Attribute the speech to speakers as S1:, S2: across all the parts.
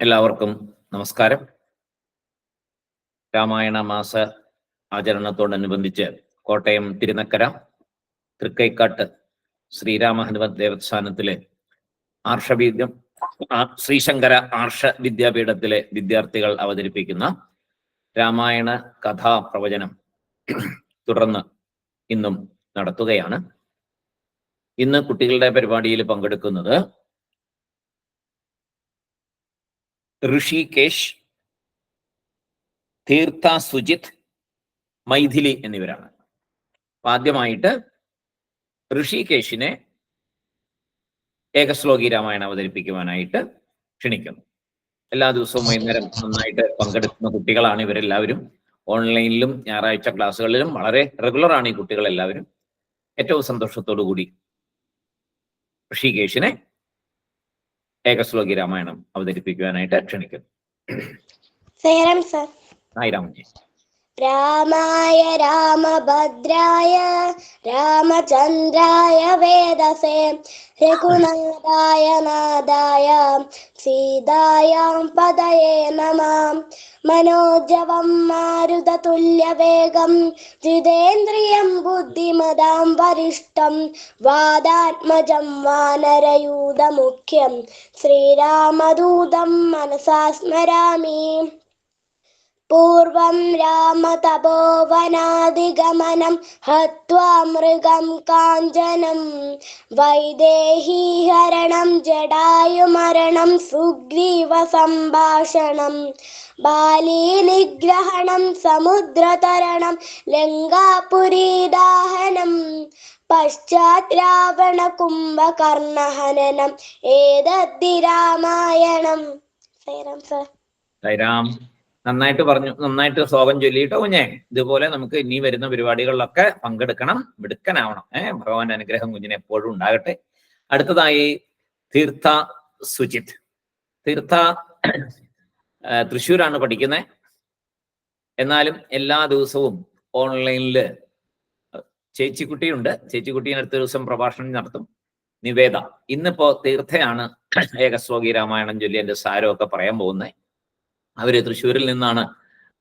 S1: എല്ലാവർക്കും നമസ്കാരം. രാമായണ മാസ ആചരണത്തോടനുബന്ധിച്ച് കോട്ടയം തിരുനക്കര തൃക്കൈക്കാട്ട് ശ്രീരാമ ഹനുമത് ദേവസ്ഥാനത്തിലെ ആർഷവിദ്യം ശ്രീശങ്കര ആർഷ വിദ്യാപീഠത്തിലെ വിദ്യാർത്ഥികൾ അവതരിപ്പിക്കുന്ന രാമായണ കഥാ പ്രവചനം തുടർന്ന് ഇന്നും നടത്തുകയാണ്. ഇന്ന് കുട്ടികളുടെ പരിപാടിയിൽ പങ്കെടുക്കുന്നത് ഋഷികേശ് തീർത്ഥ സുജിത് മൈഥിലി എന്നിവരാണ്. ആദ്യമായിട്ട് ഋഷികേശിനെ ഏകശ്ലോകി രാമായണം അവതരിപ്പിക്കുവാനായിട്ട് ക്ഷണിക്കുന്നു. എല്ലാ ദിവസവും വൈകുന്നേരം നന്നായിട്ട് പങ്കെടുക്കുന്ന കുട്ടികളാണ് ഇവരെല്ലാവരും. ഓൺലൈനിലും ഞായറാഴ്ച ക്ലാസ്സുകളിലും വളരെ റെഗുലർ ആണ് ഈ കുട്ടികളെല്ലാവരും. ഏറ്റവും സന്തോഷത്തോടു കൂടി ഋഷികേശിനെ ഏകശ്ലോകി രാമായണം അവതരിപ്പിക്കുവാനായിട്ട് ക്ഷണിക്കുന്നു. ആയി രാമജി.
S2: രാമായ രാമഭദ്രായ രാമചന്ദ്രായ വേദസേ രഘുനാഥായ നാഥായ സീതായാം പദയേ നമാം. മനോജവം മാരുതതുല്യവേഗം ജിതേന്ദ്രിയം ബുദ്ധിമതാം വരിഷ്ടം വാദാത്മജം വാനരയൂതമുഖ്യം. ശ്രീരാമദൂതം മനസാ സ്മരാമി പൂർവം രാമതപോവനാദിഗമനം ഹത്വാ മൃഗം കാഞ്ചനം വൈദേഹീഹരണം ജടായുമരണം സുഗ്രീവ സംഭാഷണം ബാലീനിഗ്രഹണം സമുദ്രതരണം ലങ്കാപുരീദാഹനം പശ്ചാത് രാവണ കുംഭകർണഹനനം ഏതദ്ധി രാമായണം സൈറാം സർ
S1: ജയരാം നന്നായിട്ട് പറഞ്ഞു നന്നായിട്ട് ശ്ലോകം ചൊല്ലിയിട്ടോ കുഞ്ഞേ? ഇതുപോലെ നമുക്ക് ഇനി വരുന്ന പരിപാടികളിലൊക്കെ പങ്കെടുക്കണം മിടുക്കനാവണം. ഏഹ് ഭഗവാന്റെ അനുഗ്രഹം കുഞ്ഞിനെ എപ്പോഴും ഉണ്ടാകട്ടെ. അടുത്തതായി തീർത്ഥ സുജിത്. തീർത്ഥ തൃശ്ശൂരാണ് പഠിക്കുന്നത് എന്നാലും എല്ലാ ദിവസവും ഓൺലൈനിൽ ചേച്ചിക്കുട്ടിയുണ്ട്. ചേച്ചിക്കുട്ടി അടുത്ത ദിവസം പ്രഭാഷണം നടത്തും. നിവേദ. ഇന്നിപ്പോ തീർത്ഥയാണ് ഏകശ്ലോകി രാമായണം ചൊല്ലി എന്റെ സാരമൊക്കെ പറയാൻ പോകുന്നത് അവർ തൃശ്ശൂരിൽ നിന്നാണ്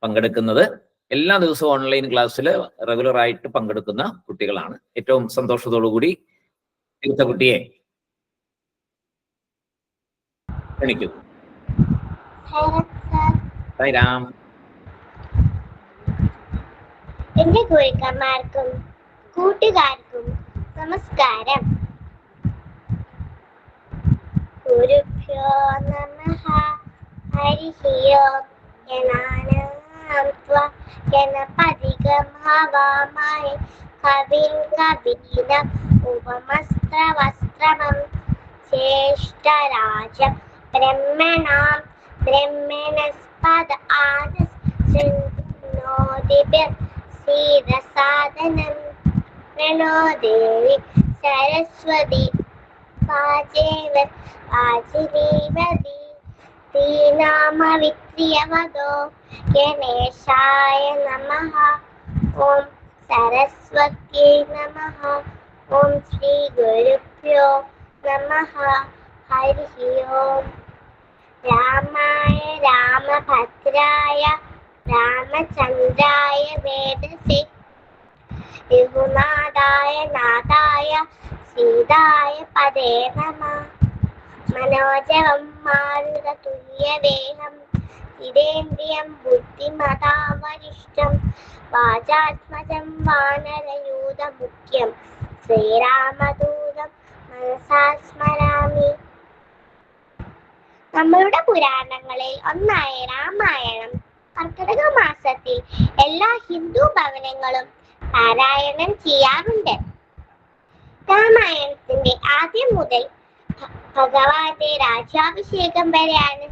S1: പങ്കെടുക്കുന്നത്. എല്ലാ ദിവസവും ഓൺലൈൻ ക്ലാസ്സിൽ റെഗുലർ ആയിട്ട് പങ്കെടുക്കുന്ന കുട്ടികളാണ്. ഏറ്റവും സന്തോഷത്തോടു കൂടി തീർത്ത കുട്ടിയെ ക്ഷണിക്കും.
S2: എന്റെ ഗുരുക്കന്മാർക്കും കൂട്ടുകാർക്കും നമസ്കാരം. ഗുരുഭ്യോ നമഃ. ഹരിഹി ഓം ജനാനാം ത്വാ ജനപദിഗമാവാമായി കവിം കവീനം ഉപമസ്ത്രവസ്ത്രമം ജ്യേഷ്ഠരാജം ബ്രഹ്മണാം ബ്രഹ്മണസ്പദ ആദസ്നോദിഭിർ സീതസാദനം പ്രണോ ദേവി സരസ്വതി വാചേവ വാചിനീവതി ശ്രീനാമവിത്രിയവതോ ഗണേശായ നമഃ ഓം സരസ്വത്യേ നമഃ ഓം ശ്രീ ഗുരുഭ്യോ നമഃ ഹരി ഓം രാമായ രാമഭദ്രായ രാമചന്ദ്രായ വേദസേ രഘുനാഥായ നാഥായ സീതായ പദേ നമ മനോജവം ഇതേന്ദ്രിയം ബുദ്ധിമതാവരിഷ്ടം വാചാത്മജം വാനരയൂതമുഖ്യം ശ്രീരാമദൂതം മനസാ സ്മരാമി നമ്മളുടെ പുരാണങ്ങളിൽ ഒന്നായ രാമായണം കർക്കിടക മാസത്തിൽ എല്ലാ ഹിന്ദു ഭവനങ്ങളും പാരായണം ചെയ്യാറുണ്ട്. രാമായണത്തിന്റെ ആദ്യം മുതൽ ഭഗവാന്റെ രാജ്യാഭിഷേകം വരെയാണ്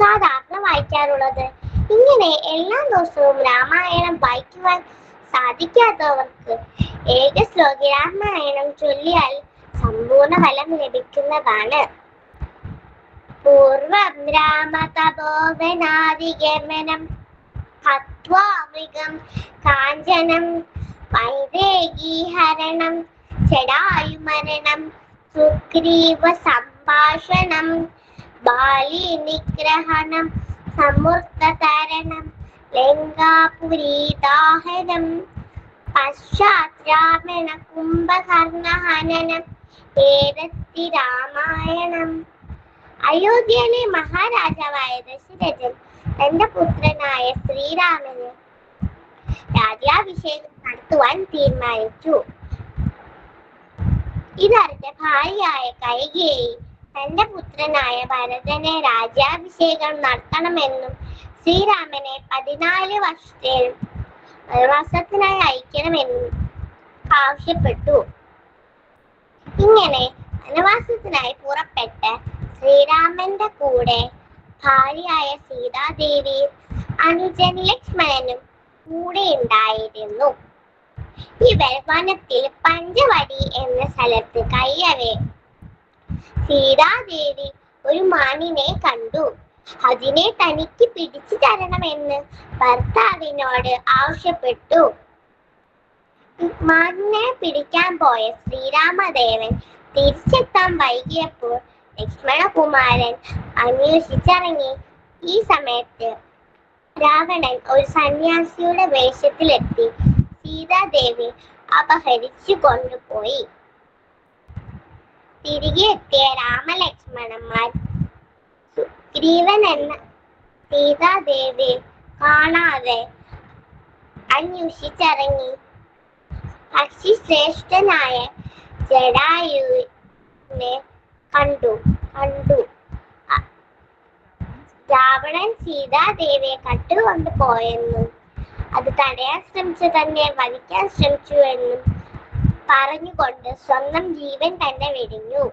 S2: സാധാരണ വായിക്കാറുള്ളത്. ഇങ്ങനെ എല്ലാ ദിവസവും രാമായണം വായിക്കുവാൻ സാധിക്കാത്തവർക്ക് ഏക ശ്ലോകി രാമായണം ചൊല്ലിയാൽ സമ്പൂർണ ഫലം ലഭിക്കുന്നതാണ്. പൂർവം രാമതപോവനാദിഗമനം ഹത്വാ മൃഗം കാഞ്ചനം വൈദേഹീഹരണം ജടായുമരണം സുഗ്രീവ സംഭാഷണം ബാലി നിഗ്രഹണം സമൃദ്ധതരണം ലങ്കാപുരീദാഹനം പശ്ചാത്രാമണ കുംഭകർണഹനനം ഏതത്തി രാമായണം അയോധ്യയിലെ മഹാരാജാവായ ദശരഥൻ തന്റെ പുത്രനായ ശ്രീരാമന് രാജ്യാഭിഷേകം നടത്തുവാൻ തീരുമാനിച്ചു. ഇതറിഞ്ഞ ഭാര്യയായ കൈകേയി തന്റെ പുത്രനായ ഭരതനെ രാജ്യാഭിഷേകം നടത്തണമെന്നും ശ്രീരാമനെ പതിനാല് വർഷത്തെ വനവാസത്തിനായി അയക്കണമെന്നും ആവശ്യപ്പെട്ടു. ഇങ്ങനെ വനവാസത്തിനായി പുറപ്പെട്ട ശ്രീരാമന്റെ കൂടെ ഭാര്യയായ സീതാദേവി അനുജൻ ലക്ഷ്മണനും കൂടെ ഉണ്ടായിരുന്നു. ഇവർ വനത്തിൽ പഞ്ചവടി എന്ന സ്ഥലത്ത് കയ്യവേ സീതാദേവി ഒരു മാനിനെ കണ്ടു. അതിനെ തനിക്ക് പിടിച്ചു തരണമെന്ന് ഭർത്താവിനോട് ആവശ്യപ്പെട്ടു. മാനിനെ പിടിക്കാൻ പോയ ശ്രീരാമദേവൻ തിരിച്ചെത്താൻ വൈകിയപ്പോൾ ലക്ഷ്മണകുമാരൻ അന്വേഷിച്ചിറങ്ങി. ഈ സമയത്ത് രാവണൻ ഒരു സന്യാസിയുടെ വേഷത്തിലെത്തി. സീതാദേവി അപഹരിച്ചു കൊണ്ടുപോയി തിരികെ എത്തിയ രാമലക്ഷ്മണന്മാർ സുഗ്രീവൻ എന്ന സീതാദേവിയെ കാണാതെ അന്വേഷിച്ചിറങ്ങി. പക്ഷി ശ്രേഷ്ഠനായ ജടായുവിനെ കണ്ടു. കണ്ടു രാവണൻ സീതാദേവിയെ കട്ടുകൊണ്ടു പോയെന്നും അത് തടയാൻ ശ്രമിച്ചു തന്നെ വധിക്കാൻ ശ്രമിച്ചു എന്നും പറഞ്ഞുകൊണ്ട് സ്വന്തം ജീവൻ തന്നെ വെടിഞ്ഞു.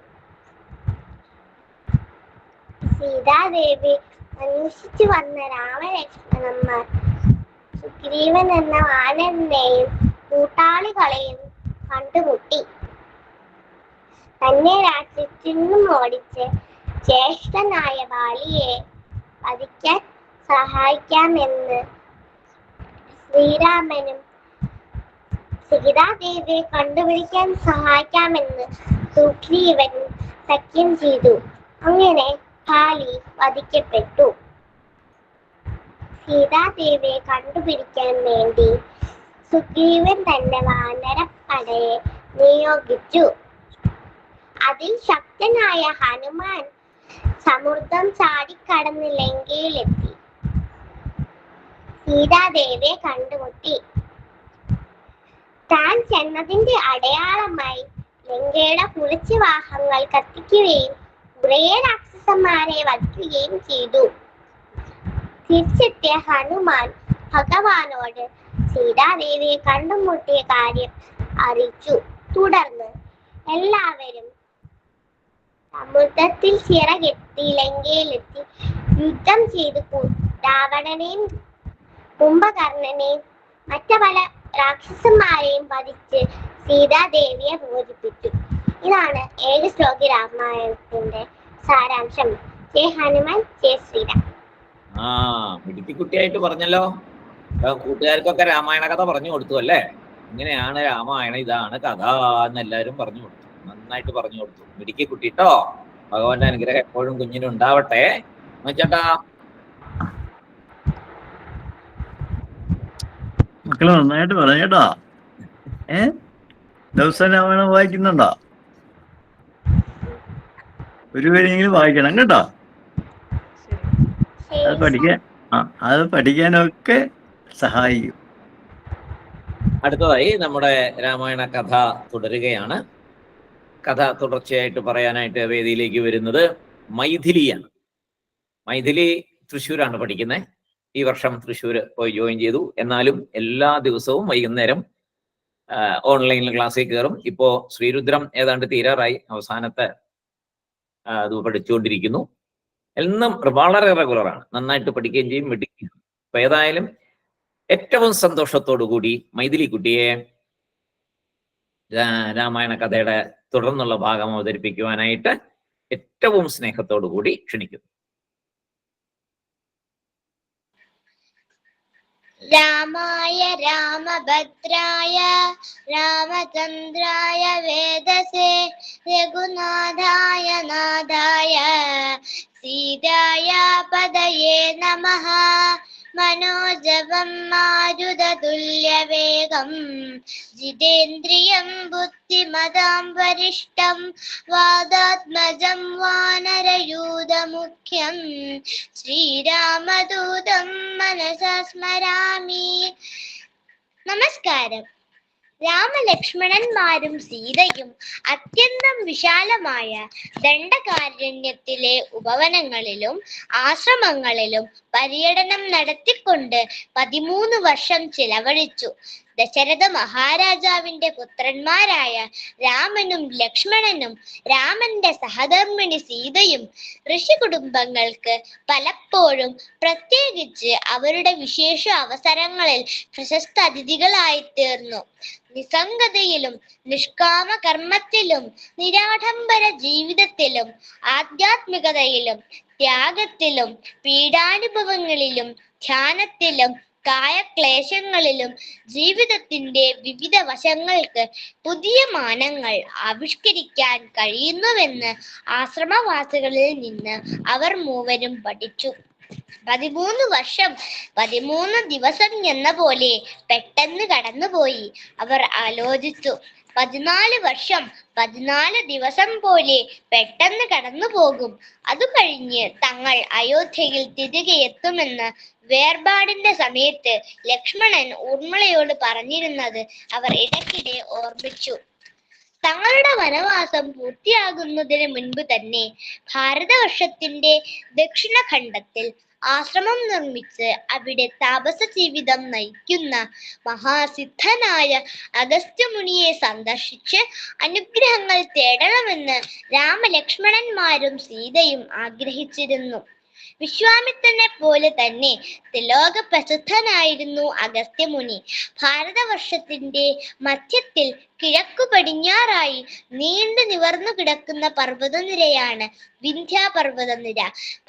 S2: സീതാദേവി അന്വേഷിച്ചു വന്ന രാമലക്ഷ്മണന്മാർ സുഗ്രീവൻ എന്ന വാനരനെയും കൂട്ടാളികളെയും കണ്ടുമുട്ടി. തന്നെ നിന്നും ഓടിച്ച് ജ്യേഷ്ഠനായ ബാലിയെ വധിക്കാൻ സഹായിക്കാമെന്ന് ശ്രീരാമനും സീതാദേവിയെ കണ്ടുപിടിക്കാൻ സഹായിക്കാമെന്ന് സുഗ്രീവൻ സഖ്യം ചെയ്തു. അങ്ങനെ കാളി വധിക്കപ്പെട്ടു. സീതാദേവിയെ കണ്ടുപിടിക്കാൻ വേണ്ടി സുഗ്രീവൻ തന്റെ വാനരപ്പടയെ നിയോഗിച്ചു. അതിൽ ശക്തനായ ഹനുമാൻ സമുദ്രം ചാടിക്കടന്ന് ലങ്കയിലെത്തി. സീതാദേവിയെ കണ്ടുമുട്ടി. താൻ ചെന്നതിന്റെ അടയാളമായി ലങ്കയുടെ കുറച്ച് വാഹങ്ങൾ കത്തിക്കുകയും കുറേ രാക്ഷസന്മാരെ വധിക്കുകയും ചെയ്തു. തിരിച്ചെത്തിയ ഹനുമാൻ ഭഗവാനോട് സീതാദേവിയെ കണ്ടുമുട്ടിയ കാര്യം അറിയിച്ചു. തുടർന്ന് എല്ലാവരും സമുദ്രത്തിൽ ചിറകെത്തി ലങ്കയിലെത്തി യുദ്ധം ചെയ്ത്. രാവണനെയും കുംഭകർണനെയും മറ്റു പല രാക്ഷസന്മാരെയും വധിച്ച് സീതാദേവിയെ മോചിപ്പിച്ചു. ഇതാണ് ഏഴ് ശ്ലോകി രാമായണത്തിന്റെ സാരാംശം. ജയ് ഹനുമാൻ ജയ് ശ്രീരാം.
S1: ആ മിടുക്കിക്കുട്ടിയായിട്ട് പറഞ്ഞല്ലോ. കൂട്ടുകാർക്കൊക്കെ രാമായണ കഥ പറഞ്ഞു കൊടുത്തു അല്ലേ? ഇങ്ങനെയാണ് രാമായണം ഇതാണ് കഥ എന്ന് എല്ലാവരും പറഞ്ഞു കൊടുത്തു. നന്നായിട്ട് പറഞ്ഞു കൊടുത്തു. മിടുക്കി കുട്ടിട്ടോ ഭഗവാന്റെ അനുഗ്രഹം എപ്പോഴും കുഞ്ഞിനുണ്ടാവട്ടെ. ചേട്ടാ
S3: മക്കൾ നന്നായിട്ട് പറഞ്ഞേട്ടാ കേട്ടോ. ഏ? ദിവസം രാമായണം വായിക്കുന്നുണ്ടോ? ഒരു പേരെങ്കിലും വായിക്കണം കേട്ടോ. അത് പഠിക്കാൻ ആ അത് പഠിക്കാനൊക്കെ സഹായിക്കും.
S1: അടുത്തതായി നമ്മുടെ രാമായണ കഥ തുടരുകയാണ്. കഥ തുടർച്ചയായിട്ട് പറയാനായിട്ട് വേദിയിലേക്ക് വരുന്നത് മൈഥിലിയാണ്. മൈഥിലി തൃശ്ശൂരാണ് പഠിക്കുന്നത് ഈ വർഷം തൃശ്ശൂർ പോയി ജോയിൻ ചെയ്തു. എന്നാലും എല്ലാ ദിവസവും വൈകുന്നേരം ഓൺലൈനിൽ ക്ലാസ്സിൽ കയറും ഇപ്പോ ശ്രീരുദ്രം ഏതാണ്ട് തീരാറായി. അവസാനത്തെ അത് പഠിച്ചുകൊണ്ടിരിക്കുന്നു. എന്നും വളരെ റെഗുലറാണ് നന്നായിട്ട് പഠിക്കുകയും ചെയ്യും വിട്ടിക്കുകയും അപ്പൊ ഏതായാലും ഏറ്റവും സന്തോഷത്തോടു കൂടി മൈഥിലി കുട്ടിയെ രാമായണ കഥയുടെ തുടർന്നുള്ള ഭാഗം അവതരിപ്പിക്കുവാനായിട്ട് ഏറ്റവും സ്നേഹത്തോടു കൂടി ക്ഷണിക്കുന്നു.
S2: രാമായ രാമഭദ്രായ രാമചന്ദ്രായ വേദസേ രഘുനാഥായ നാഥായ സീതായ
S4: പദയേ നമഃ. മനോജവം മാരുതതുല്യവേഗം ജിതേന്ദ്രിയം ബുദ്ധിമതാം വരിഷ്ടം വാദാത്മജം വാനരയൂതമുഖ്യം ശ്രീരാമദൂതം മനസ സ്മരാമി നമസ്കാരം. രാമലക്ഷ്മണന്മാരും സീതയും അത്യന്തം വിശാലമായ ദണ്ഡകാരണ്യത്തിലെ ഉപവനങ്ങളിലും ആശ്രമങ്ങളിലും പര്യടനം നടത്തിക്കൊണ്ട് പതിമൂന്ന് വർഷം ചിലവഴിച്ചു. ദശരഥ മഹാരാജാവിന്റെ പുത്രന്മാരായ രാമനും ലക്ഷ്മണനും രാമന്റെ സഹധർമ്മിണി സീതയും ഋഷി കുടുംബങ്ങൾക്ക് പലപ്പോഴും പ്രത്യേകിച്ച് അവരുടെ വിശേഷ അവസരങ്ങളിൽ പ്രശസ്ത അതിഥികളായി തീർന്നു. നിസ്സംഗതയിലും നിഷ്കാമ കർമ്മത്തിലും നിരാഡംബര ജീവിതത്തിലും ആധ്യാത്മികതയിലും ത്യാഗത്തിലും പീഡാനുഭവങ്ങളിലും ധ്യാനത്തിലും കായക്ലേശങ്ങളിലും ജീവിതത്തിന്റെ വിവിധ വശങ്ങൾക്ക് പുതിയ മാനങ്ങൾ ആവിഷ്കരിക്കാൻ കഴിയുന്നുവെന്ന് ആശ്രമവാസികളിൽ നിന്ന് അവർ മൂവരും പഠിച്ചു. പതിമൂന്ന് വർഷം പതിമൂന്ന് ദിവസം എന്ന പോലെ പെട്ടെന്ന് കടന്നുപോയി. അവർ ആലോചിച്ചു പതിനാല് വർഷം പതിനാല് ദിവസം പോലെ പെട്ടെന്ന് കടന്നു പോകും. അത് കഴിഞ്ഞ് തങ്ങൾ അയോധ്യയിൽ തിരികെ എത്തുമെന്ന് വേർപാടിന്റെ സമയത്ത് ലക്ഷ്മണൻ ഊർമിളയോട് പറഞ്ഞിരുന്നത് അവർ ഇടയ്ക്കിടെ ഓർമ്മിച്ചു. തങ്ങളുടെ വനവാസം പൂർത്തിയാകുന്നതിന് മുൻപ് തന്നെ ഭാരതവർഷത്തിന്റെ ദക്ഷിണഖണ്ഡത്തിൽ ആശ്രമം നിർമ്മിച്ച് അവിടെ താപസ ജീവിതം നയിക്കുന്ന മഹാസിദ്ധനായ അഗസ്ത്യമുനിയെ സന്ദർശിച്ച് അനുഗ്രഹങ്ങൾ തേടണമെന്ന് രാമലക്ഷ്മണന്മാരും സീതയും ആഗ്രഹിച്ചിരുന്നു. വിശ്വാമിത്രനെ പോലെ തന്നെ ലോക പ്രസിദ്ധനായിരുന്നു അഗസ്ത്യമുനി ഭാരതവർഷത്തിന്റെ മധ്യത്തിൽ കിഴക്കു പടിഞ്ഞാറായി നീണ്ടു നിവർന്നു കിടക്കുന്ന പർവതനിരയാണ് വിന്ധ്യ പർവതനിര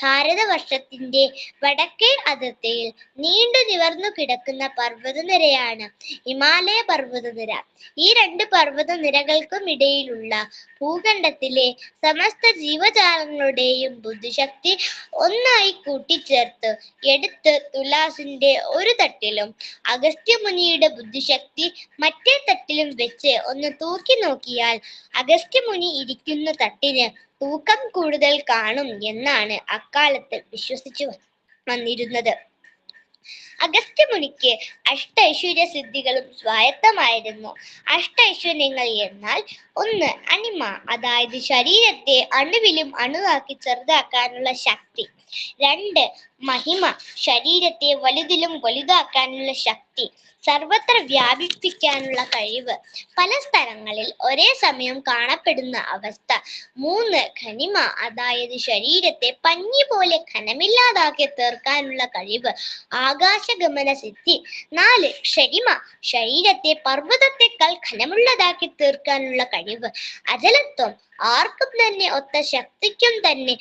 S4: ഭാരതവർഷത്തിന്റെ വടക്കേ അതിർത്തിയിൽ നീണ്ടു നിവർന്നു കിടക്കുന്ന പർവതനിരയാണ് ഹിമാലയ പർവതനിര. ഈ രണ്ട് പർവതനിരകൾക്കും ഇടയിലുള്ള ഭൂഖണ്ഡത്തിലെ സമസ്ത ജീവജാലങ്ങളുടെയും ബുദ്ധിശക്തി ഒന്നായി കൂട്ടിച്ചേർത്ത് എടുത്ത് തുലാസിന്റെ ഒരു തട്ടിലും അഗസ്ത്യമുനിയുടെ ബുദ്ധിശക്തി മറ്റേ തട്ടിലും വെച്ച് ഒന്ന് തൂക്കി നോക്കിയാൽ അഗസ്ത്യമുനി ഇരിക്കുന്ന തട്ടിന് തൂക്കം കൂടുതൽ കാണും എന്നാണ് അക്കാലത്ത് വിശ്വസിച്ചു വന്നിരുന്നത്. അഗസ്ത്യമുനിക്ക് അഷ്ടൈശ്വര്യ സിദ്ധികളും സ്വായത്തമായിരുന്നു. അഷ്ടൈശ്വര്യങ്ങൾ എന്നാൽ ഒന്ന് അനിമ അതായത് ശരീരത്തെ അണുവിലും അണുവാക്കി ചെറുതാക്കാനുള്ള ശക്തി. രണ്ട് മഹിമ ശരീരത്തെ വലുതിലും വലുതാക്കാനുള്ള ശക്തി സർവത്ര വ്യാപിപ്പിക്കാനുള്ള കഴിവ്. പല സ്ഥലങ്ങളിൽ ഒരേ സമയം കാണപ്പെടുന്ന അവസ്ഥ. മൂന്ന് ഖനിമ അതായത് ശരീരത്തെ പഞ്ഞി പോലെ ഖനമില്ലാതാക്കി തീർക്കാനുള്ള കഴിവ്. ആകാശഗമന സിദ്ധി. നാല് ക്ഷരിമ ശരീരത്തെ പർവതത്തെക്കാൾ ഖനമുള്ളതാക്കി തീർക്കാനുള്ള കഴിവ്. അജലത്വം ആർക്കും തന്നെ ഒത്ത ശക്തിക്കും തന്നെ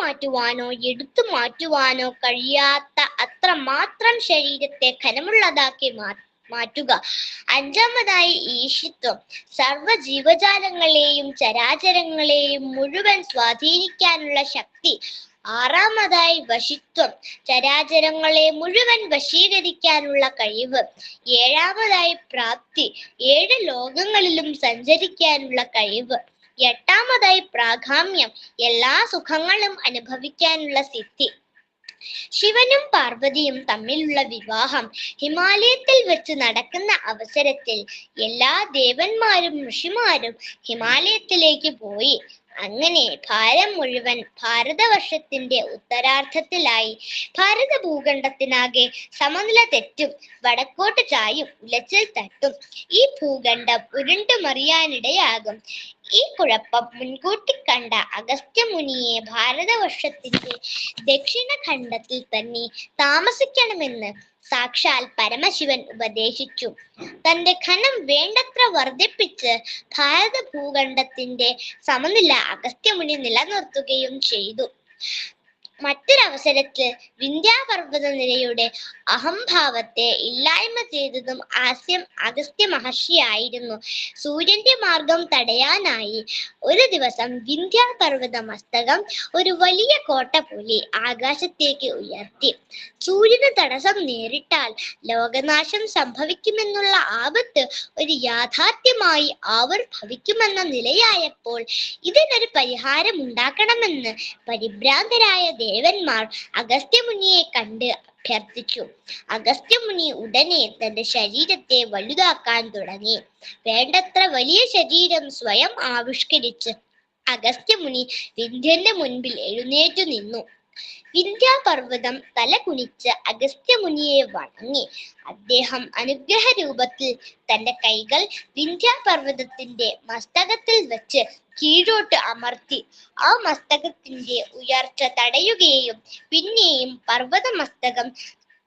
S4: മാറ്റുവാനോ എടുത്തു മാറ്റുവാനോ കഴിയാത്ത അത്ര മാത്രം ശരീരത്തെ ഖനമുള്ളതാക്കി മാ മാറ്റുക. അഞ്ചാമതായി ഈശിത്വം. സർവ ജീവജാലങ്ങളെയും ചരാചരങ്ങളെയും മുഴുവൻ സ്വാധീനിക്കാനുള്ള ശക്തി. ആറാമതായി വശിത്വം. ചരാചരങ്ങളെ മുഴുവൻ വശീകരിക്കാനുള്ള കഴിവ്. ഏഴാമതായി പ്രാപ്തി. ഏഴ് ലോകങ്ങളിലും സഞ്ചരിക്കാനുള്ള കഴിവ്. എട്ടാമതായി പ്രാഗാമ്യം. എല്ലാ സുഖങ്ങളും അനുഭവിക്കാനുള്ള സിദ്ധി. ശിവനും പാർവതിയും തമ്മിലുള്ള വിവാഹം ഹിമാലയത്തിൽ വെച്ച് നടക്കുന്ന അവസരത്തിൽ എല്ലാ ദേവന്മാരും ഋഷിമാരും ഹിമാലയത്തിലേക്ക് പോയി. അങ്ങനെ ഭാരം മുഴുവൻ ഭാരതവർഷത്തിന്റെ ഉത്തരാർത്ഥത്തിലായി ഭാരത ഭൂഖണ്ഡത്തിനാകെ സമനില തെറ്റും വടക്കോട്ട് ചായും ഉലച്ചിൽ തട്ടും. ഈ ഭൂഖണ്ഡം ഉരുണ്ടുമറിയാനിടയാകും. ഈ കുഴപ്പം മുൻകൂട്ടി കണ്ട അഗസ്ത്യമുനിയെ ഭാരതവർഷത്തിന്റെ ദക്ഷിണഖണ്ഡത്തിൽ തന്നെ താമസിക്കണമെന്ന് സാക്ഷാൽ പരമശിവൻ ഉപദേശിച്ചു. തന്റെ ഖനം വേണ്ടത്ര വർദ്ധിപ്പിച്ച് ഭാരത ഭൂഖണ്ഡത്തിന്റെ സമനില അഗസ്ത്യമുനി നിലനിർത്തുകയും ചെയ്തു. മറ്റൊരവസരത്തിൽ വിന്ധ്യാപർവത നിരയുടെ അഹംഭാവത്തെ ഇല്ലായ്മ ചെയ്തതും ആസ്യം അഗസ്ത്യ മഹർഷിയായിരുന്നു. സൂര്യന്റെ മാർഗം തടയാനായി ഒരു ദിവസം വിന്ധ്യാപർവത മസ്തകം ഒരു വലിയ കോട്ട പോലെ ആകാശത്തേക്ക് ഉയർത്തി. സൂര്യന് തടസ്സം നേരിട്ടാൽ ലോകനാശം സംഭവിക്കുമെന്നുള്ള ആപത്ത് ഒരു യാഥാർത്ഥ്യമായി ആവിർഭവിക്കുമെന്ന നിലയായപ്പോൾ ഇതിനൊരു പരിഹാരം ഉണ്ടാക്കണമെന്ന് പരിഭ്രാന്തരായ ദേവന്മാർ അഗസ്ത്യമുനിയെ കണ്ട് അഭ്യർത്ഥിച്ചു. അഗസ്ത്യമുനി ഉടനെ തന്റെ ശരീരത്തെ വലുതാക്കാൻ തുടങ്ങി. വേണ്ടത്ര വലിയ ശരീരം സ്വയം ആവിഷ്കരിച്ച് അഗസ്ത്യമുനി വിന്ധ്യന്റെ മുൻപിൽ എഴുന്നേറ്റു നിന്നു. വിന്ധ്യാപർവതം തലകുനിച്ച് അഗസ്ത്യ അഗസ്ത്യമുനിയെ വണങ്ങി. അദ്ദേഹം അനുഗ്രഹ രൂപത്തിൽ തന്റെ കൈകൾ വിന്ധ്യാപർവതത്തിന്റെ മസ്തകത്തിൽ വെച്ച് കീഴോട്ട് അമർത്തി. ആ മസ്തകത്തിന്റെ ഉയർച്ച തടയുകയും പിന്നെയും പർവത മസ്തകം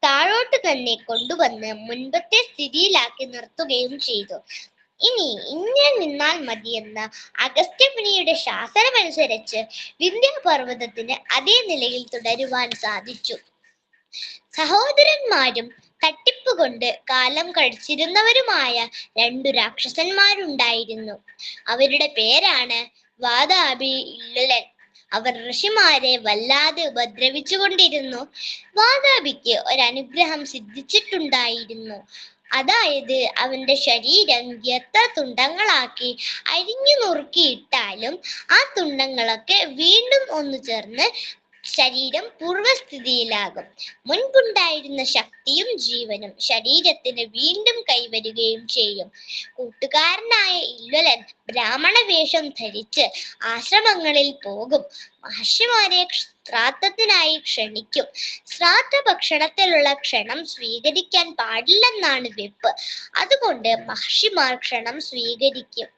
S4: താഴോട്ട് തന്നെ കൊണ്ടുവന്ന് മുൻപത്തെ സ്ഥിതിയിലാക്കി നിർത്തുകയും ചെയ്തു. ഇനി ഇങ്ങനെ നിന്നാൽ മതിയെന്ന അഗസ്ത്യമുനിയുടെ ശാസനമനുസരിച്ച് വിന്ധ്യാപർവതത്തിന് അതേ നിലയിൽ തുടരുവാൻ സാധിച്ചു. സഹോദരന്മാരും തട്ടിപ്പ് കൊണ്ട് കാലം കഴിച്ചിരുന്നവരുമായ രണ്ടു രാക്ഷസന്മാരുണ്ടായിരുന്നു. അവരുടെ പേരാണ് വാദാബി ഇള്ളൻ അവർ ഋഷിമാരെ വല്ലാതെ ഉപദ്രവിച്ചുകൊണ്ടിരുന്നു. വാദാബിക്ക് ഒരനുഗ്രഹം സിദ്ധിച്ചിട്ടുണ്ടായിരുന്നു. അതായത് അവന്റെ ശരീരം എത്ര തുണ്ടങ്ങളാക്കി അരിഞ്ഞു നുറുക്കിയിട്ടാലും ആ തുണ്ടങ്ങളൊക്കെ വീണ്ടും ഒന്നു ചേർന്ന് ശരീരം പൂർവസ്ഥിതിയിലാകും മുൻപുണ്ടായിരുന്ന ശക്തിയും ജീവനും ശരീരത്തിന് വീണ്ടും കൈവരുകയും ചെയ്യും. കൂട്ടുകാരനായ ഇല്ലൊലൻ ബ്രാഹ്മണ വേഷം ധരിച്ച് ആശ്രമങ്ങളിൽ പോകും. മഹർഷിമാരെ ശ്രാദ്ധത്തിനായി ക്ഷണിക്കും. ശ്രാദ്ധ ഭക്ഷണത്തിലുള്ള ക്ഷണം സ്വീകരിക്കാൻ പാടില്ലെന്നാണ് വെപ്പ്. അതുകൊണ്ട് മഹർഷിമാർ ക്ഷണം സ്വീകരിക്കും.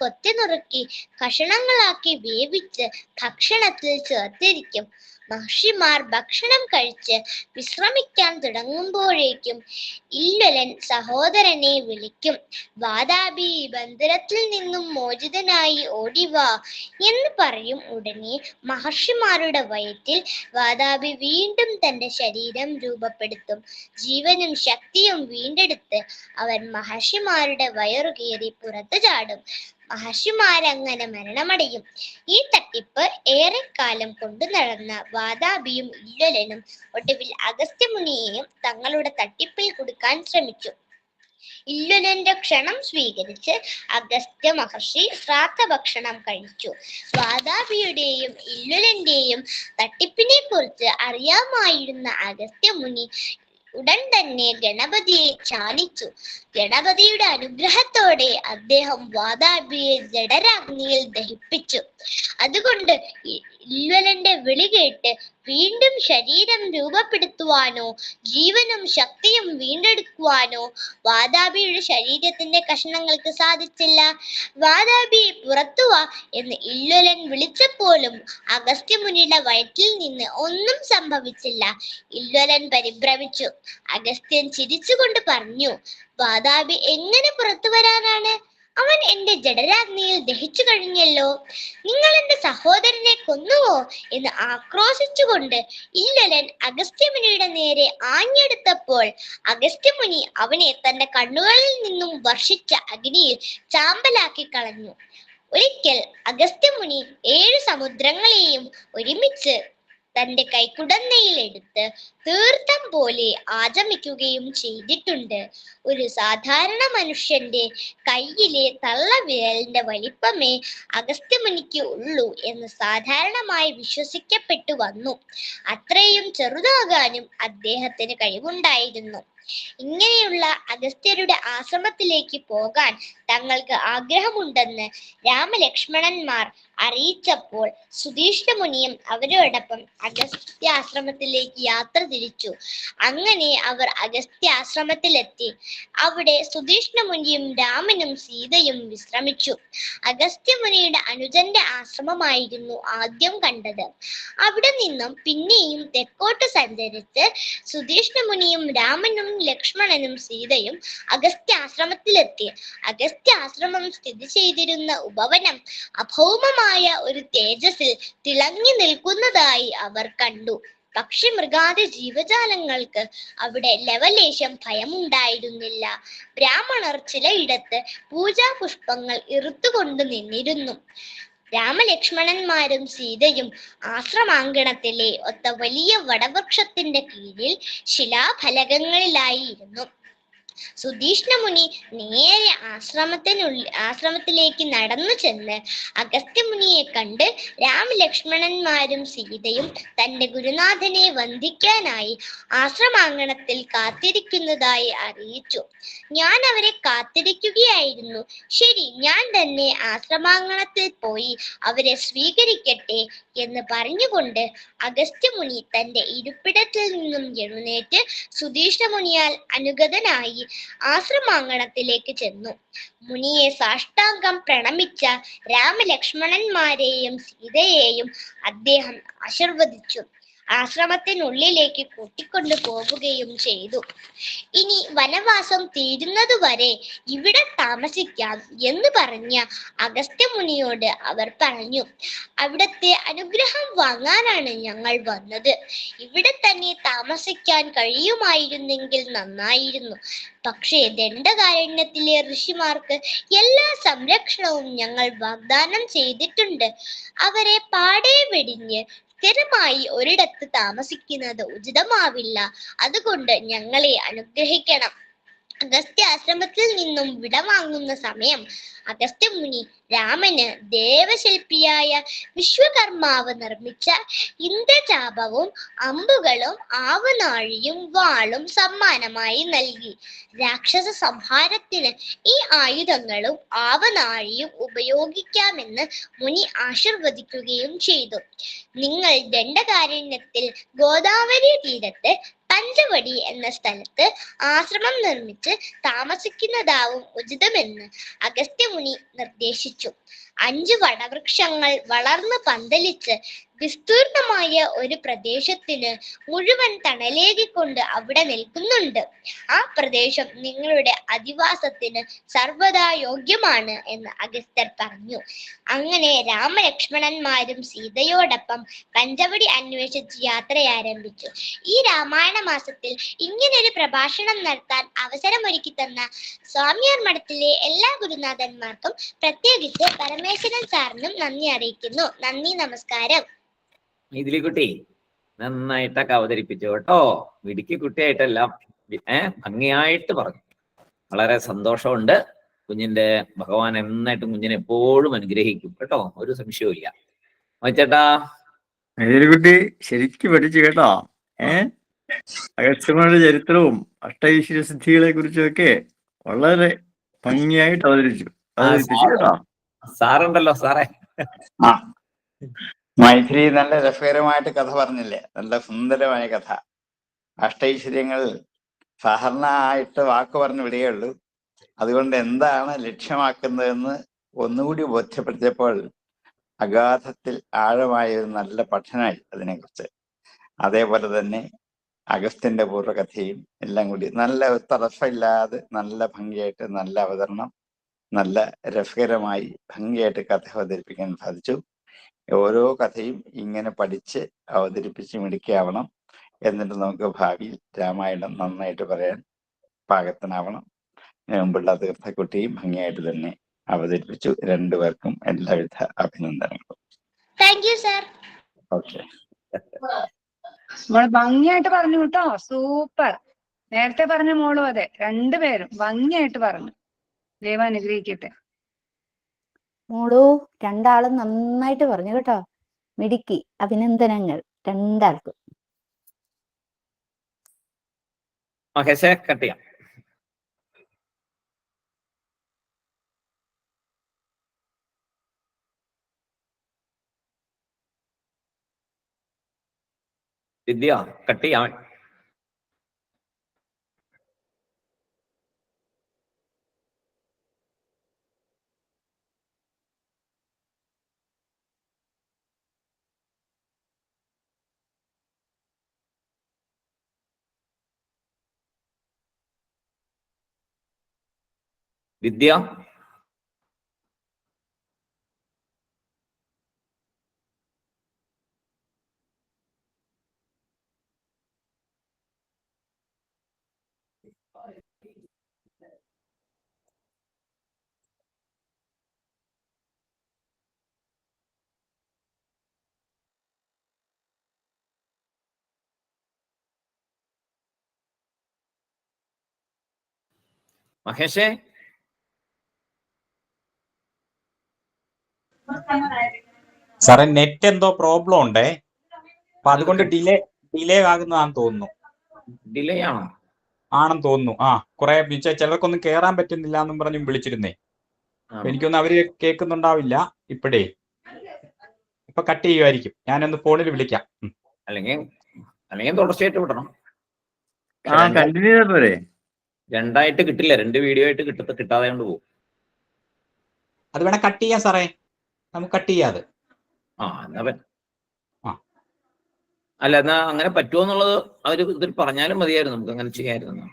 S4: കൊത്തി നുറുക്കി കഷണങ്ങളാക്കി വേവിച്ച് ഭക്ഷണത്തിൽ ചേർത്തിരിക്കും. മഹർഷിമാർ ഭക്ഷണം കഴിച്ച് വിശ്രമിക്കാൻ തുടങ്ങുമ്പോഴേക്കും ഇല്ലൊലൻ സഹോദരനെ വിളിക്കും വാദാബി ബന്ധനത്തിൽ നിന്നും മോചിതനായി ഓടിവാ എന്ന് പറയും. ഉടനെ മഹർഷിമാരുടെ വയറ്റിൽ വാദാബി വീണ്ടും തന്റെ ശരീരം രൂപപ്പെടുത്തും. ജീവനും ശക്തിയും വീണ്ടെടുത്ത് അവൻ മഹർഷിമാരുടെ വയറു കീറി പുറത്തു ചാടും. മഹർഷിമാരങ്ങനെ മരണമടയും. ഈ തട്ടിപ്പ് ഏറെക്കാലം കൊണ്ടു നടന്ന വാദാബിയും ഇല്ലലനും ഒടുവിൽ അഗസ്ത്യമുനിയെയും തങ്ങളുടെ തട്ടിപ്പിൽ കൊടുക്കാൻ ശ്രമിച്ചു. ഇല്ലുലന്റെ ക്ഷണം സ്വീകരിച്ച് അഗസ്ത്യ മഹർഷി ശ്രാദ്ധ ഭക്ഷണം കഴിച്ചു. വാതാപിയുടെയും ഇല്ലുലന്റെയും തട്ടിപ്പിനെ കുറിച്ച് അറിയാമായിരുന്ന അഗസ്ത്യമുനി ഉടൻ തന്നെ ഗണപതിയെ ചാലിച്ചു. ഗണപതിയുടെ അനുഗ്രഹത്തോടെ അദ്ദേഹം വാതാപിയെ ജഡരാഗ്നിയിൽ ദഹിപ്പിച്ചു. അതുകൊണ്ട് ഇല്വലന്റെ വിളി കേട്ട് വീണ്ടും ശരീരം രൂപപ്പെടുത്തുവാനോ ജീവനും ശക്തിയും വീണ്ടെടുക്കുവാനോ വാതാപിയുടെ ശരീരത്തിന്റെ കഷ്ണങ്ങൾക്ക് സാധിച്ചില്ല. വാതാപി പുറത്തു വാ എന്ന് ഇല്വലൻ വിളിച്ചപ്പോലും അഗസ്ത്യമുനിയുടെ വയറ്റിൽ നിന്ന് ഒന്നും സംഭവിച്ചില്ല. ഇല്ലൊലൻ പരിഭ്രമിച്ചു. അഗസ്ത്യൻ ചിരിച്ചുകൊണ്ട് പറഞ്ഞു വാതാപി എങ്ങനെ പുറത്തു വരാനാണ്? അവൻ എന്റെ ജഡരാഗ്നിയിൽ ദഹിച്ചു കഴിഞ്ഞല്ലോ. നിങ്ങൾ എന്റെ സഹോദരനെ കൊന്നുവോ എന്ന് ആക്രോശിച്ചുകൊണ്ട് ഇല്ലലൻ അഗസ്ത്യമുനിയുടെ നേരെ ആഞ്ഞെടുത്തപ്പോൾ അഗസ്ത്യമുനി അവനെ തന്റെ കണ്ണുകളിൽ നിന്നും വർഷിച്ച അഗ്നിയിൽ ചാമ്പലാക്കി കളഞ്ഞു. ഒരിക്കൽ അഗസ്ത്യമുനി ഏഴ് സമുദ്രങ്ങളെയും ഒരുമിച്ച് തന്റെ കൈക്കുടന്നയിൽ എടുത്ത് തീർത്ഥം പോലെ ആചമിക്കുകയും ചെയ്തിട്ടുണ്ട്. ഒരു സാധാരണ മനുഷ്യന്റെ കയ്യിലെ തള്ളവിരലിന്റെ വലിപ്പമേ അഗസ്ത്യമുനിക്ക് ഉള്ളൂ എന്ന് സാധാരണമായി വിശ്വസിക്കപ്പെട്ടു വന്നു. അത്രയും ചെറുതാകാനും അദ്ദേഹത്തിന് കഴിവുണ്ടായിരുന്നു. ഇങ്ങനെയുള്ള അഗസ്ത്യരുടെ ആശ്രമത്തിലേക്ക് പോകാൻ തങ്ങൾക്ക് ആഗ്രഹമുണ്ടെന്ന് രാമലക്ഷ്മണന്മാർ അറിയിച്ചപ്പോൾ സുധീഷ്ണ മുനിയും അവരോടൊപ്പം അഗസ്ത്യാശ്രമത്തിലേക്ക് യാത്ര തിരിച്ചു. അങ്ങനെ അവർ അഗസ്ത്യാശ്രമത്തിലെത്തി. അവിടെ സുധീഷ്ണ മുനിയും രാമനും സീതയും വിശ്രമിച്ചു. അഗസ്ത്യമുനിയുടെ അനുജന്റെ ആശ്രമമായിരുന്നു ആദ്യം കണ്ടത്. അവിടെ നിന്നും പിന്നെയും തെക്കോട്ട് സഞ്ചരിച്ച് സുധീഷ്ണ മുനിയും രാമനും ലക്ഷ്മണനും സീതയും അഗസ്ത്യാശ്രമത്തിലെത്തി. അഗസ്ത്യാശ്രമം സ്ഥിതി ചെയ്തിരുന്ന ഉപവനം അഭൗമമായ ഒരു തേജസ്സിൽ തിളങ്ങി നിൽക്കുന്നതായി അവർ കണ്ടു. പക്ഷി മൃഗാദി ജീവജാലങ്ങൾക്ക് അവിടെ ലവലേശം ഭയമുണ്ടായിരുന്നില്ല. ബ്രാഹ്മണർ ചിലയിടത്ത് പൂജാപുഷ്പങ്ങൾ ഇറുത്തുകൊണ്ട് നിന്നിരുന്നു. രാമലക്ഷ്മണന്മാരും സീതയും ആശ്രമാങ്കണത്തിലെ ഒത്ത വലിയ വടവൃക്ഷത്തിന്റെ കീഴിൽ ശിലാഫലകങ്ങളിലായി ഇരുന്നു. സുധീഷ്ണമുനി നേരെ ആശ്രമത്തിനുള്ളിൽ ആശ്രമത്തിലേക്ക് നടന്നു ചെന്ന് അഗസ്ത്യമുനിയെ കണ്ട് രാമലക്ഷ്മണന്മാരും സീതയും തന്റെ ഗുരുനാഥനെ വന്ദിക്കാനായി ആശ്രമാങ്കണത്തിൽ കാത്തിരിക്കുന്നതായി അറിയിച്ചു. ഞാൻ അവരെ കാത്തിരിക്കുകയായിരുന്നു. ശരി ഞാൻ തന്നെ ആശ്രമാങ്കണത്തിൽ പോയി അവരെ സ്വീകരിക്കട്ടെ എന്ന് പറഞ്ഞുകൊണ്ട് അഗസ്ത്യമുനി തന്റെ ഇരിപ്പിടത്തിൽ നിന്നും എഴുന്നേറ്റ് സുധീഷ്ണമുനിയാൽ അനുഗതനായി ആശ്രമാങ്കണത്തിലേക്ക് ചെന്നു. മുനിയെ സാഷ്ടാംഗം പ്രണമിച്ച രാമലക്ഷ്മണന്മാരെയും സീതയെയും അദ്ദേഹം ആശീർവദിച്ചു. ആശ്രമത്തിനുള്ളിലേക്ക് കൂട്ടിക്കൊണ്ടു പോവുകയും ചെയ്തു. ഇനി വനവാസം തീരുന്നതുവരെ ഇവിടെ താമസിക്കാം എന്ന് പറഞ്ഞ അഗസ്ത്യമുനിയോട് അവർ പറഞ്ഞു അവിടത്തെ അനുഗ്രഹം വാങ്ങാനാണ് ഞങ്ങൾ വന്നത്. ഇവിടെ തന്നെ താമസിക്കാൻ കഴിയുമായിരുന്നെങ്കിൽ നന്നായിരുന്നു. പക്ഷേ ദണ്ഡകാരണ്യത്തിലെ ഋഷിമാർക്ക് എല്ലാ സംരക്ഷണവും ഞങ്ങൾ വാഗ്ദാനം ചെയ്തിട്ടുണ്ട്. അവരെ പാടെ വെടിഞ്ഞ് സ്ഥിരമായി ഒരിടത്ത് താമസിക്കുന്നത് ഉചിതമാവില്ല. അതുകൊണ്ട് ഞങ്ങളെ അനുഗ്രഹിക്കണം. അഗസ്ത്യാശ്രമത്തിൽ നിന്നും വിടവാങ്ങുന്ന സമയം. അഗസ്ത്യമുനി രാമന് ദേവശില്പിയായ വിശ്വകർമാവ് നിർമ്മിച്ച ഇന്ദ്രചാപവും അമ്പുകളും ആവനാഴിയും വാളും സമ്മാനമായി നൽകി. രാക്ഷസ സംഹാരത്തിന് ഈ ആയുധങ്ങളും ആവനാഴിയും ഉപയോഗിക്കാമെന്ന് മുനി ആശീർവദിക്കുകയും ചെയ്തു. നിങ്ങൾ ദണ്ഡകാരണ്യത്തിൽ ഗോദാവരി തീരത്ത് പഞ്ചവടി എന്ന സ്ഥലത്ത് ആശ്രമം നിർമ്മിച്ച് താമസിക്കുന്നതാവും ഉചിതമെന്ന് അഗസ്ത്യമുനി നിർദ്ദേശിച്ചു. അഞ്ചു വടവൃക്ഷങ്ങൾ വളർന്ന് പന്തലിച്ച് വിസ്തീർണമായ ഒരു പ്രദേശത്തിന് മുഴുവൻ തണലേകിക്കൊണ്ട് അവിടെ നിൽക്കുന്നുണ്ട്. ആ പ്രദേശം നിങ്ങളുടെ അധിവാസത്തിന് സർവദാ യോഗ്യമാണ് എന്ന് അഗസ്ത്യർ പറഞ്ഞു. അങ്ങനെ രാമലക്ഷ്മണന്മാരും സീതയോടൊപ്പം പഞ്ചവടി അന്വേഷിച്ച് യാത്ര ആരംഭിച്ചു ഈ രാമായണ മാസത്തിൽ ഇങ്ങനൊരു പ്രഭാഷണം നടത്താൻ അവസരമൊരുക്കി തന്ന സ്വാമിയാർ മഠത്തിലെ എല്ലാ ഗുരുനാഥന്മാർക്കും പ്രത്യേകിച്ച് പരമേശ്വരൻ സാറിനും നന്ദി അറിയിക്കുന്നു. നന്ദി നമസ്കാരം.
S1: ഇതിലി കുട്ടി നന്നായിട്ടൊക്കെ അവതരിപ്പിച്ചു കേട്ടോ. മിടുക്കി കുട്ടിയായിട്ടല്ല ഏഹ് ഭംഗിയായിട്ട് പറഞ്ഞു. വളരെ സന്തോഷമുണ്ട്. കുഞ്ഞിന്റെ ഭഗവാൻ എന്നായിട്ടും കുഞ്ഞിനെ എപ്പോഴും അനുഗ്രഹിക്കും കേട്ടോ. ഒരു സംശയവും ഇല്ല. ചേട്ടാ
S3: കുട്ടി ശരിക്കും പഠിച്ചു കേട്ടോ. ഏ? അഗസ്ത്യമുനിയുടെ ചരിത്രവും അഷ്ടൈശ്വര്യ സിദ്ധികളെ കുറിച്ചൊക്കെ വളരെ ഭംഗിയായിട്ട് അവതരിച്ചു അവതരിപ്പിച്ചു കേട്ടോ.
S1: സാറുണ്ടല്ലോ സാറേ.
S5: മൈഥിലി നല്ല രസകരമായിട്ട് കഥ പറഞ്ഞില്ലേ? നല്ല സുന്ദരമായ കഥ. അഷ്ടൈശ്വര്യങ്ങൾ സാധാരണ ആയിട്ട് വാക്ക് പറഞ്ഞു വിടുകയുള്ളൂ. അതുകൊണ്ട് എന്താണ് ലക്ഷ്യമാക്കുന്നതെന്ന് ഒന്നുകൂടി ബോധ്യപ്പെടുത്തിയപ്പോൾ അഗാധത്തിൽ ആഴമായ ഒരു നല്ല പഠനമായി അതിനെക്കുറിച്ച്. അതേപോലെ തന്നെ അഗസ്ത്യന്റെ പൂർവകഥയും എല്ലാം കൂടി നല്ല തടസ്സമില്ലാതെ നല്ല ഭംഗിയായിട്ട് നല്ല അവതരണം നല്ല രസകരമായി ഭംഗിയായിട്ട് കഥ അവതരിപ്പിക്കാൻ സാധിച്ചു. ഓരോ കഥയും ഇങ്ങനെ പഠിച്ച് അവതരിപ്പിച്ച് മിടുക്കിയാവണം. എന്നിട്ട് നമുക്ക് ഭാവിയിൽ രാമായണം നന്നായിട്ട് പറയാൻ പാകത്തിനാവണം. മുമ്പുള്ള തീർത്ഥക്കുട്ടിയും ഭംഗിയായിട്ട് തന്നെ അവതരിപ്പിച്ചു. രണ്ടുപേർക്കും എല്ലാവിധ അഭിനന്ദനങ്ങളും.
S4: താങ്ക് യു സാർ
S5: ഓക്കെ
S6: മോൾ ഭംഗിയായിട്ട് പറഞ്ഞു കേട്ടോ. സൂപ്പർ നേരത്തെ പറഞ്ഞ മോളും അതെ. രണ്ടുപേരും ഭംഗിയായിട്ട് പറഞ്ഞു. ദൈവം അനുഗ്രഹിക്കട്ടെ.
S7: മോളു രണ്ടാളും നന്നായിട്ട് പറഞ്ഞു കേട്ടോ. മിടുക്കി അഭിനന്ദനങ്ങൾ രണ്ടാൾക്കും.
S1: മഹേഷെ cut Vidya cut Vidya. Majese.
S8: സാറേ നെറ്റ് എന്തോ പ്രോബ്ലം ഉണ്ടേ? അപ്പൊ അതുകൊണ്ട് ഡിലേ ഡിലേ ആകുന്നതാണെന്ന് തോന്നുന്നു.
S1: ഡിലേ ആണോ?
S8: ആണെന്ന് തോന്നുന്നു. ആ കുറെ ചിലർക്കൊന്നും കേറാൻ പറ്റുന്നില്ല എന്നും പറഞ്ഞും വിളിച്ചിരുന്നേ. എനിക്കൊന്നും അവർ കേൾക്കുന്നുണ്ടാവില്ല. ഇപ്പഴേ. ഇപ്പൊ കട്ട് ചെയ്യുമായിരിക്കും ഞാനൊന്ന് ഫോണിൽ വിളിക്കാം.
S1: അല്ലെങ്കിൽ അല്ലെങ്കിൽ തുടർച്ചയായിട്ട് വിടണം.
S3: ആ കണ്ടിന്യൂ ചെയ്താ പോരെ.
S1: രണ്ടായിട്ട് കിട്ടില്ല. രണ്ട് വീഡിയോ ആയിട്ട് കിട്ട കിട്ടാതെ കൊണ്ട് പോകും.
S8: അത് വേണേ കട്ട് ചെയ്യാം സാറേ. നമുക്ക് കട്ട് ചെയ്യാതെ.
S1: ആ എന്നാ. അല്ല എന്നാ അങ്ങനെ പറ്റുമോ എന്നുള്ളത് അവർ ഇതിൽ പറഞ്ഞാലും മതിയായിരുന്നു. നമുക്ക് അങ്ങനെ ചെയ്യാമായിരുന്നു.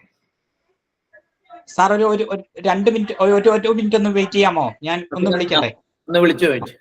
S8: സാർ ഒരു ഒരു രണ്ട് മിനിറ്റ് ഒരു ഒരു- ഒരു മിനിറ്റ് ഒന്ന് വെയിറ്റ് ചെയ്യാമോ? ഞാൻ ഒന്ന് വിളിക്കട്ടെ?
S1: ഒന്ന് വിളിച്ചു ചോദിച്ചു